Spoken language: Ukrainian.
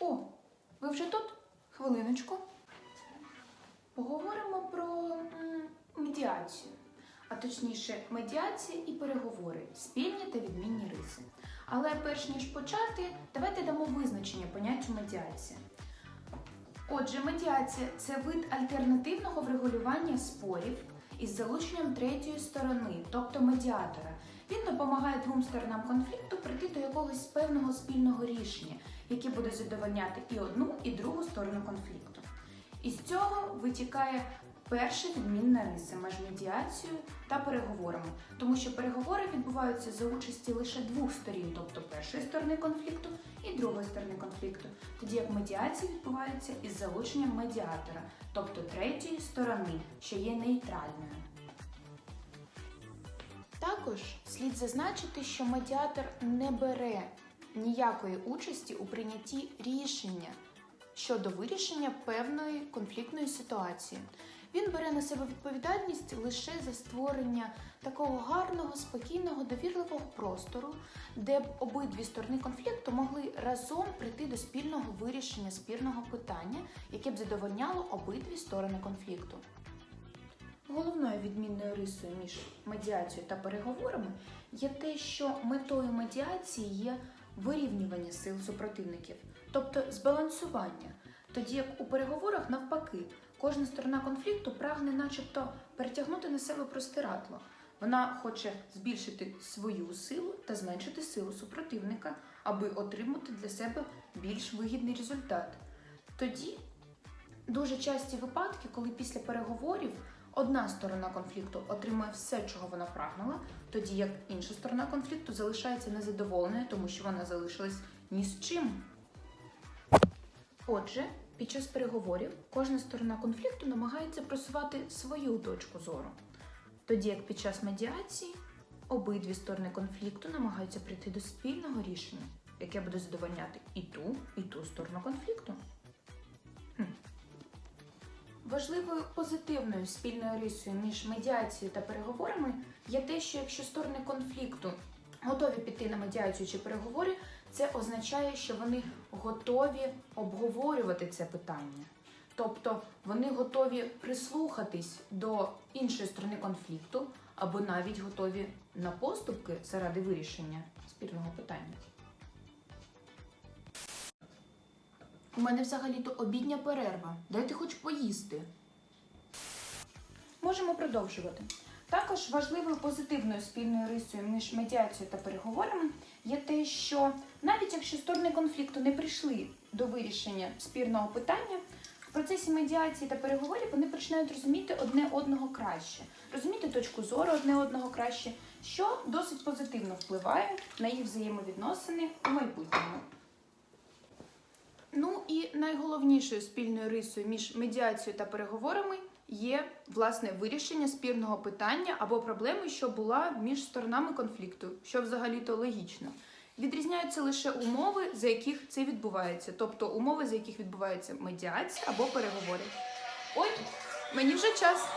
О, ви вже тут? Хвилиночку. Поговоримо про медіацію, а точніше, медіація і переговори, спільні та відмінні риси. Але перш ніж почати, давайте дамо визначення поняттю медіація. Отже, медіація це вид альтернативного врегулювання спорів із залученням третьої сторони, тобто медіатора. Він допомагає двом сторонам конфлікту прийти до якогось певного спільного рішення, яке буде задовольняти і одну, і другу сторону конфлікту. Із цього витікає перша відмінна риса між медіацією та переговорами, тому що переговори відбуваються за участі лише двох сторін, тобто першої сторони конфлікту і другої сторони конфлікту, тоді як медіація відбувається із залученням медіатора, тобто третьої сторони, що є нейтральною. Також слід зазначити, що медіатор не бере ніякої участі у прийнятті рішення щодо вирішення певної конфліктної ситуації. Він бере на себе відповідальність лише за створення такого гарного, спокійного, довірливого простору, де б обидві сторони конфлікту могли разом прийти до спільного вирішення спірного питання, яке б задовольняло обидві сторони конфлікту. Відмінною рисою між медіацією та переговорами є те, що метою медіації є вирівнювання сил супротивників, тобто збалансування. Тоді як у переговорах навпаки, кожна сторона конфлікту прагне, начебто, перетягнути на себе простирадло. Вона хоче збільшити свою силу та зменшити силу супротивника, аби отримати для себе більш вигідний результат. Тоді дуже часті випадки, коли після переговорів одна сторона конфлікту отримує все, чого вона прагнула, тоді як інша сторона конфлікту залишається незадоволеною, тому що вона залишилась ні з чим. Отже, під час переговорів кожна сторона конфлікту намагається просувати свою точку зору, тоді як під час медіації обидві сторони конфлікту намагаються прийти до спільного рішення, яке буде задовольняти і ту, і ту сторону конфлікту. Важливою позитивною спільною рисою між медіацією та переговорами є те, що якщо сторони конфлікту готові піти на медіацію чи переговори, це означає, що вони готові обговорювати це питання. Тобто вони готові прислухатись до іншої сторони конфлікту або навіть готові на поступки заради вирішення спірного питання. У мене взагалі-то обідня перерва. Дайте хоч поїсти. Можемо продовжувати. Також важливою позитивною спільною рисою між медіацією та переговорами є те, що навіть якщо сторони конфлікту не прийшли до вирішення спірного питання, в процесі медіації та переговорів вони починають розуміти одне одного краще, розуміти точку зору одне одного краще, що досить позитивно впливає на їх взаємовідносини у майбутньому. Ну і найголовнішою спільною рисою між медіацією та переговорами є власне вирішення спірного питання або проблеми, що була між сторонами конфлікту, що взагалі-то логічно. Відрізняються лише умови, за яких це відбувається, тобто умови, за яких відбувається медіація або переговори. Ой, мені вже час.